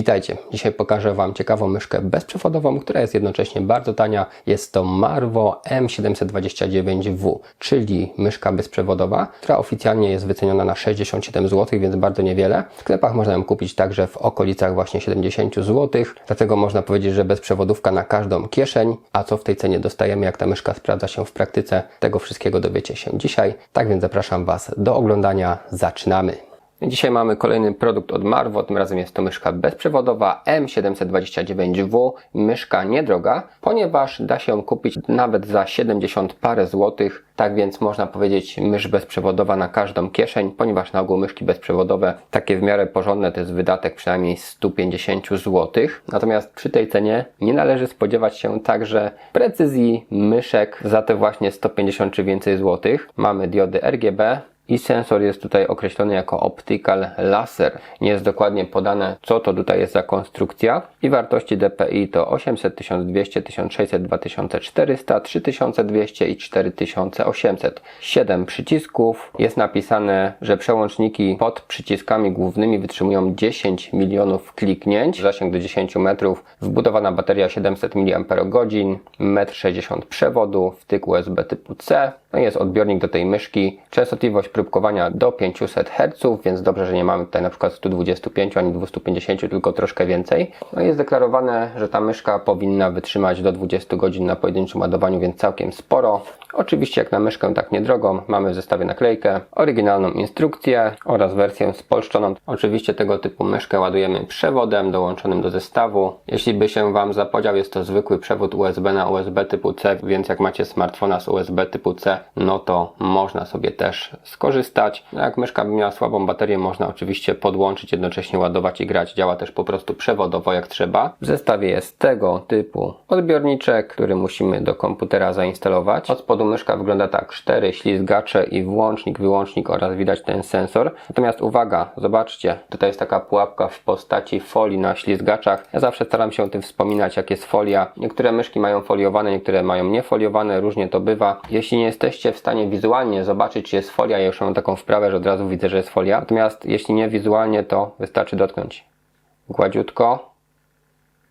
Witajcie. Dzisiaj pokażę Wam ciekawą myszkę bezprzewodową, która jest jednocześnie bardzo tania. Jest to Marvo M729W, czyli myszka bezprzewodowa, która oficjalnie jest wyceniona na 67 zł, więc bardzo niewiele. W sklepach można ją kupić także w okolicach właśnie 70 zł, dlatego można powiedzieć, że bezprzewodówka na każdą kieszeń. A co w tej cenie dostajemy, jak ta myszka sprawdza się w praktyce, tego wszystkiego dowiecie się dzisiaj. Tak więc zapraszam Was do oglądania. Zaczynamy. Dzisiaj mamy kolejny produkt od Marvo, tym razem jest to myszka bezprzewodowa M729W, myszka niedroga, ponieważ da się ją kupić nawet za 70 parę złotych, tak więc można powiedzieć mysz bezprzewodowa na każdą kieszeń, ponieważ na ogół myszki bezprzewodowe takie w miarę porządne to jest wydatek przynajmniej 150 zł. Natomiast przy tej cenie nie należy spodziewać się także precyzji myszek za te właśnie 150 czy więcej złotych. Mamy diody RGB, i sensor jest tutaj określony jako optical laser. Nie jest dokładnie podane, co to tutaj jest za konstrukcja. I wartości DPI to 800, 1200, 1600, 2400, 3200 i 4800. 7 przycisków. Jest napisane, że przełączniki pod przyciskami głównymi wytrzymują 10 milionów kliknięć, zasięg do 10 metrów, wbudowana bateria 700 mAh, 1,60 m przewodu, wtyk USB typu C, no jest odbiornik do tej myszki, częstotliwość próbkowania do 500 Hz, więc dobrze, że nie mamy tutaj na przykład 125 ani 250, tylko troszkę więcej. No jest deklarowane, że ta myszka powinna wytrzymać do 20 godzin na pojedynczym ładowaniu, więc całkiem sporo. Oczywiście jak na myszkę tak niedrogą, mamy w zestawie naklejkę, oryginalną instrukcję oraz wersję spolszczoną. Oczywiście tego typu myszkę ładujemy przewodem dołączonym do zestawu. Jeśli by się Wam zapodział, jest to zwykły przewód USB na USB typu C, więc jak macie smartfona z USB typu C, no to można sobie też skorzystać. Jak myszka by miała słabą baterię, można oczywiście podłączyć, jednocześnie ładować i grać. Działa też po prostu przewodowo jak trzeba. W zestawie jest tego typu odbiorniczek, który musimy do komputera zainstalować. Od spodu myszka wygląda tak, cztery ślizgacze i włącznik, wyłącznik oraz widać ten sensor. Natomiast uwaga, zobaczcie, tutaj jest taka pułapka w postaci folii na ślizgaczach. Ja zawsze staram się o tym wspominać, jak jest folia. Niektóre myszki mają foliowane, niektóre mają niefoliowane, różnie to bywa. Jeśli nie jesteście w stanie wizualnie zobaczyć, czy jest folia, już mam taką wprawę, że od razu widzę, że jest folia. Natomiast jeśli nie wizualnie, to wystarczy dotknąć gładziutko,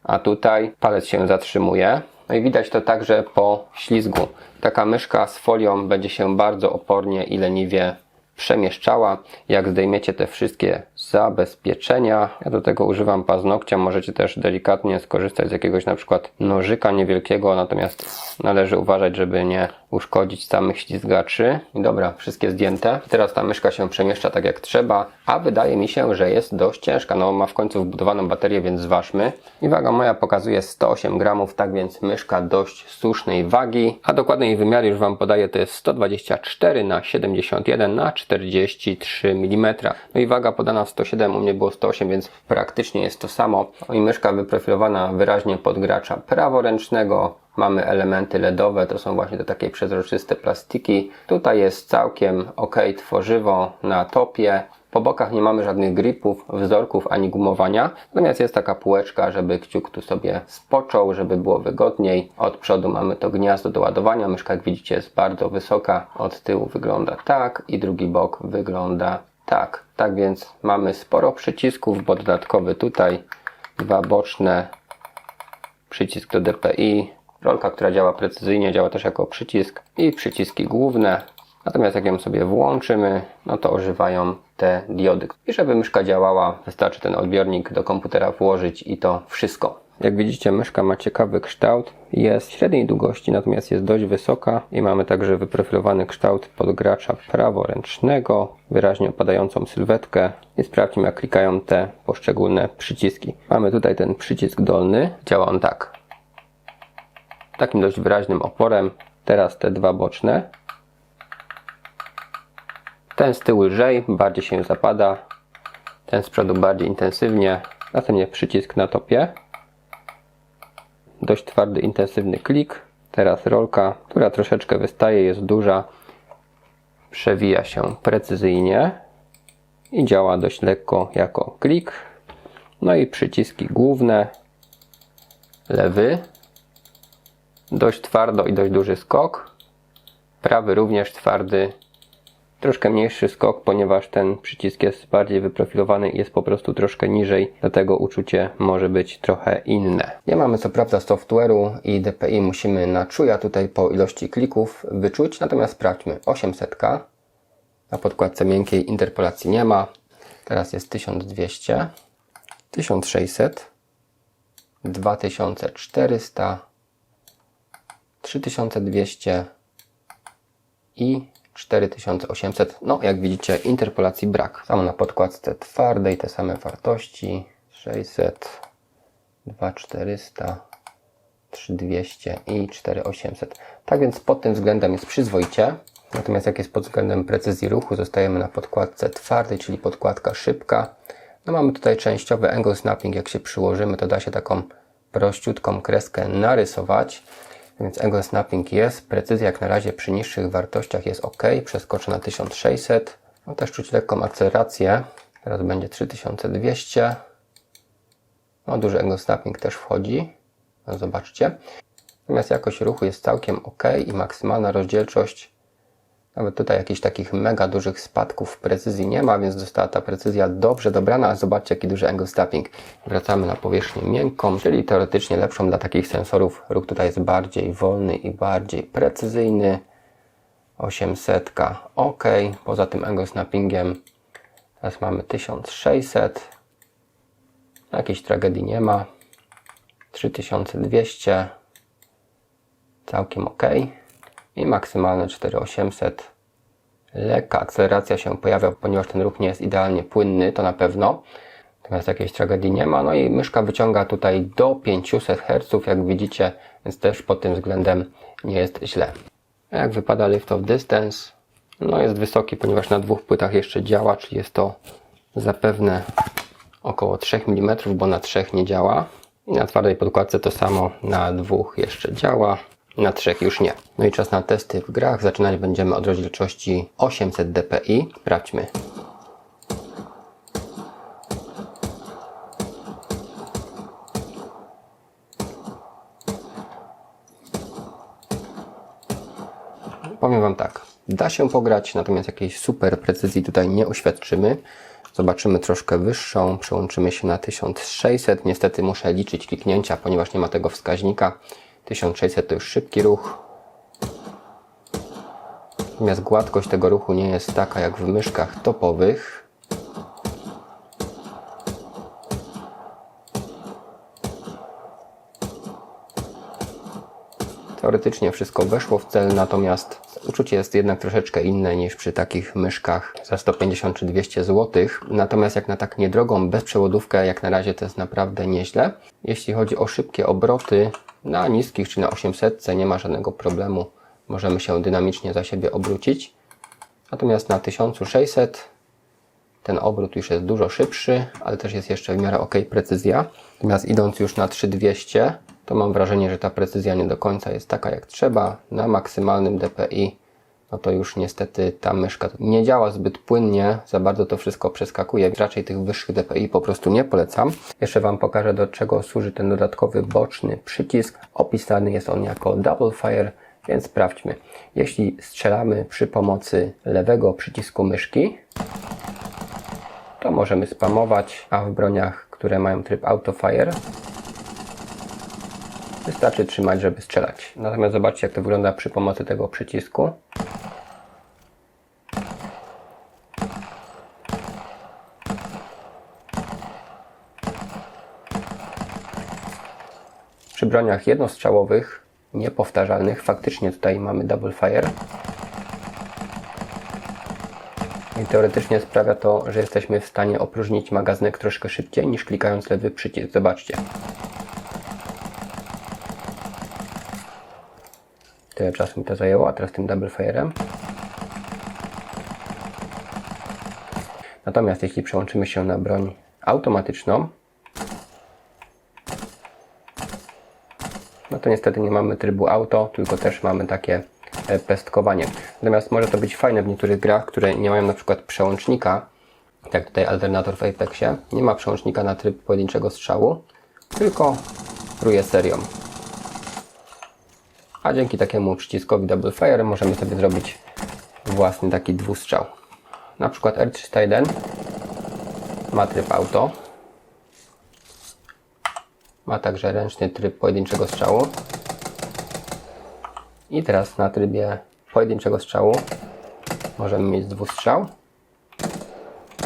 a tutaj palec się zatrzymuje. No i widać to także po ślizgu. Taka myszka z folią będzie się bardzo opornie i leniwie przemieszczała. Jak zdejmiecie te wszystkie zabezpieczenia, ja do tego używam paznokcia, możecie też delikatnie skorzystać z jakiegoś na przykład nożyka niewielkiego, natomiast należy uważać, żeby nie uszkodzić samych ślizgaczy. I dobra, wszystkie zdjęte. Teraz ta myszka się przemieszcza tak jak trzeba, a wydaje mi się, że jest dość ciężka. No ma w końcu wbudowaną baterię, więc zważmy. I waga moja pokazuje 108 gramów, tak więc myszka dość słusznej wagi, a dokładnie jej wymiary już Wam podaję, to jest 124 na 71 na 43 mm. No i waga podana w 107, u mnie było 108, więc praktycznie jest to samo. No i myszka wyprofilowana wyraźnie pod gracza praworęcznego, Mamy elementy LEDowe, to są właśnie te takie przezroczyste plastiki. Tutaj jest całkiem ok tworzywo na topie. Po bokach nie mamy żadnych gripów, wzorków ani gumowania. Natomiast jest taka półeczka, żeby kciuk tu sobie spoczął, żeby było wygodniej. Od przodu mamy to gniazdo do ładowania. Myszka jak widzicie jest bardzo wysoka. Od tyłu wygląda tak i drugi bok wygląda tak. Tak więc mamy sporo przycisków, bo dodatkowy tutaj dwa boczne przycisk do DPI, Rolka, która działa precyzyjnie, działa też jako przycisk i przyciski główne. Natomiast jak ją sobie włączymy, no to ożywają te diody. I żeby myszka działała, wystarczy ten odbiornik do komputera włożyć i to wszystko. Jak widzicie, myszka ma ciekawy kształt. Jest średniej długości, natomiast jest dość wysoka i mamy także wyprofilowany kształt podgracza praworęcznego, wyraźnie opadającą sylwetkę i sprawdźmy jak klikają te poszczególne przyciski. Mamy tutaj ten przycisk dolny, działa on tak takim dość wyraźnym oporem. Teraz te dwa boczne. Ten z tyłu lżej, bardziej się zapada. Ten z przodu bardziej intensywnie. Następnie przycisk na topie. Dość twardy, intensywny klik. Teraz rolka, która troszeczkę wystaje, jest duża. Przewija się precyzyjnie i działa dość lekko jako klik. No i przyciski główne. Lewy, dość twardo i dość duży skok. Prawy również twardy troszkę mniejszy skok, ponieważ ten przycisk jest bardziej wyprofilowany i jest po prostu troszkę niżej, dlatego uczucie może być trochę inne. Nie mamy co prawda software'u i DPI musimy na czuja tutaj po ilości klików wyczuć, natomiast sprawdźmy 800. Na podkładce miękkiej interpolacji nie ma. Teraz jest 1200, 1600, 2400, 3200 i 4800. No, jak widzicie, interpolacji brak. Samo na podkładce twardej te same wartości 600, 2400, 3200 i 4800. Tak więc pod tym względem jest przyzwoicie. Natomiast jak jest pod względem precyzji ruchu, zostajemy na podkładce twardej, czyli podkładka szybka. No mamy tutaj częściowy angle snapping. Jak się przyłożymy, to da się taką prościutką kreskę narysować. Więc angle snapping jest. Precyzja jak na razie przy niższych wartościach jest ok. Przeskoczę na 1600. No też czuć lekką akcelerację. Teraz będzie 3200. No duży angle snapping też wchodzi. No zobaczcie. Natomiast jakość ruchu jest całkiem ok i maksymalna rozdzielczość nawet tutaj jakichś takich mega dużych spadków precyzji nie ma, więc została ta precyzja dobrze dobrana. Zobaczcie, jaki duży angle stepping. Wracamy na powierzchnię miękką, czyli teoretycznie lepszą dla takich sensorów. Ruch tutaj jest bardziej wolny i bardziej precyzyjny. 800, ok. Poza tym angle snappingiem teraz mamy 1600. Jakiejś tragedii nie ma. 3200. Całkiem ok i maksymalne 4800. Lekka akceleracja się pojawia, ponieważ ten ruch nie jest idealnie płynny, to na pewno. Natomiast jakiejś tragedii nie ma. No i myszka wyciąga tutaj do 500 Hz, jak widzicie, więc też pod tym względem nie jest źle. Jak wypada lift of distance? No jest wysoki, ponieważ na dwóch płytach jeszcze działa, czyli jest to zapewne około 3 mm, bo na trzech nie działa. I na twardej podkładce to samo, na dwóch jeszcze działa na trzech już nie. No i czas na testy w grach. Zaczynać będziemy od rozdzielczości 800 dpi. Sprawdźmy. Powiem Wam tak, da się pograć, natomiast jakiejś super precyzji tutaj nie uświadczymy. Zobaczymy troszkę wyższą, przełączymy się na 1600. Niestety muszę liczyć kliknięcia, ponieważ nie ma tego wskaźnika. 1600 to już szybki ruch. Natomiast gładkość tego ruchu nie jest taka jak w myszkach topowych. Teoretycznie wszystko weszło w cel, natomiast uczucie jest jednak troszeczkę inne niż przy takich myszkach za 150 czy 200 zł. Natomiast jak na tak niedrogą bezprzewodówkę, jak na razie to jest naprawdę nieźle. Jeśli chodzi o szybkie obroty, na niskich czy na 800 nie ma żadnego problemu. Możemy się dynamicznie za siebie obrócić. Natomiast na 1600 ten obrót już jest dużo szybszy, ale też jest jeszcze w miarę ok precyzja. Natomiast idąc już na 3200, to mam wrażenie, że ta precyzja nie do końca jest taka jak trzeba. Na maksymalnym DPI, no to już niestety ta myszka nie działa zbyt płynnie, za bardzo to wszystko przeskakuje. Raczej tych wyższych DPI po prostu nie polecam. Jeszcze Wam pokażę do czego służy ten dodatkowy boczny przycisk. Opisany jest on jako Double Fire, więc sprawdźmy. Jeśli strzelamy przy pomocy lewego przycisku myszki, to możemy spamować, a w broniach, które mają tryb Auto Fire, Wystarczy trzymać, żeby strzelać. Natomiast zobaczcie, jak to wygląda przy pomocy tego przycisku. Broniach jednostrzałowych, niepowtarzalnych, faktycznie tutaj mamy double fire. I teoretycznie sprawia to, że jesteśmy w stanie opróżnić magazynek troszkę szybciej niż klikając lewy przycisk. Zobaczcie. Tyle czasu mi to zajęło, a teraz tym double fire'em. Natomiast jeśli przełączymy się na broń automatyczną, no to niestety nie mamy trybu auto, tylko też mamy takie e, pestkowanie. Natomiast może to być fajne w niektórych grach, które nie mają na przykład przełącznika, jak tutaj alternator w Apexie, nie ma przełącznika na tryb pojedynczego strzału, tylko pruje serią. A dzięki takiemu przyciskowi Double Fire możemy sobie zrobić własny taki dwustrzał. na przykład R301 ma tryb auto. Ma także ręczny tryb pojedynczego strzału. I teraz na trybie pojedynczego strzału możemy mieć dwustrzał.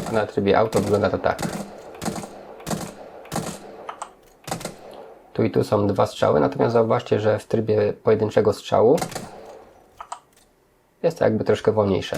A na trybie auto wygląda to tak. Tu i tu są dwa strzały, natomiast zauważcie, że w trybie pojedynczego strzału jest to jakby troszkę wolniejsze.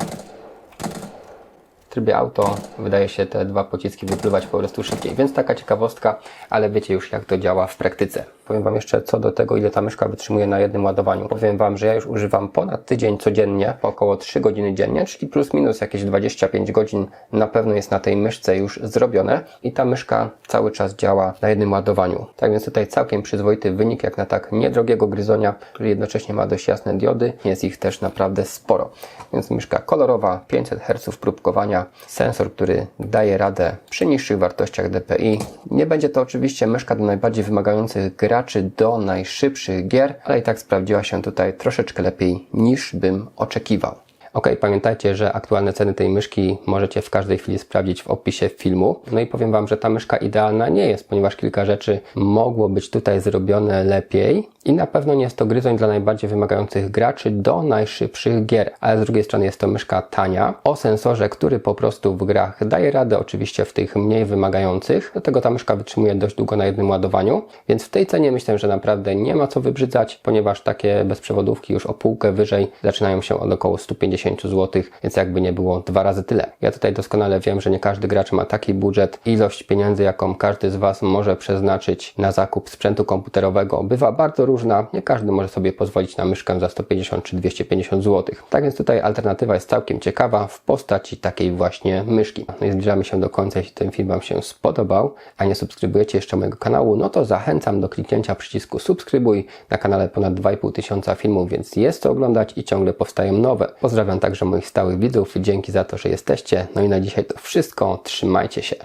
Trybie auto wydaje się te dwa pociski wypływać po prostu szybciej, więc taka ciekawostka, ale wiecie już jak to działa w praktyce. Powiem Wam jeszcze co do tego, ile ta myszka wytrzymuje na jednym ładowaniu. Powiem Wam, że ja już używam ponad tydzień codziennie, po około 3 godziny dziennie, czyli plus minus jakieś 25 godzin na pewno jest na tej myszce już zrobione i ta myszka cały czas działa na jednym ładowaniu. Tak więc tutaj całkiem przyzwoity wynik, jak na tak niedrogiego gryzonia, który jednocześnie ma dość jasne diody, jest ich też naprawdę sporo. Więc myszka kolorowa, 500 Hz próbkowania, sensor, który daje radę przy niższych wartościach DPI. Nie będzie to oczywiście myszka do najbardziej wymagających graczy, do najszybszych gier, ale i tak sprawdziła się tutaj troszeczkę lepiej niż bym oczekiwał. Ok, pamiętajcie, że aktualne ceny tej myszki możecie w każdej chwili sprawdzić w opisie filmu. No i powiem Wam, że ta myszka idealna nie jest, ponieważ kilka rzeczy mogło być tutaj zrobione lepiej i na pewno nie jest to gryzoń dla najbardziej wymagających graczy do najszybszych gier, ale z drugiej strony jest to myszka tania, o sensorze, który po prostu w grach daje radę, oczywiście w tych mniej wymagających. Do tego ta myszka wytrzymuje dość długo na jednym ładowaniu, więc w tej cenie myślę, że naprawdę nie ma co wybrzydzać, ponieważ takie bezprzewodówki już o półkę wyżej zaczynają się od około 150 zł, więc jakby nie było dwa razy tyle. Ja tutaj doskonale wiem, że nie każdy gracz ma taki budżet, ilość pieniędzy, jaką każdy z Was może przeznaczyć na zakup sprzętu komputerowego bywa bardzo różna. Nie każdy może sobie pozwolić na myszkę za 150 czy 250 zł. Tak więc tutaj alternatywa jest całkiem ciekawa w postaci takiej właśnie myszki. No i zbliżamy się do końca. Jeśli ten film Wam się spodobał, a nie subskrybujecie jeszcze mojego kanału, no to zachęcam do kliknięcia przycisku subskrybuj. Na kanale ponad 2,5 tysiąca filmów, więc jest co oglądać i ciągle powstają nowe. Pozdrawiam także moich stałych widzów. Dzięki za to, że jesteście. No i na dzisiaj to wszystko. Trzymajcie się.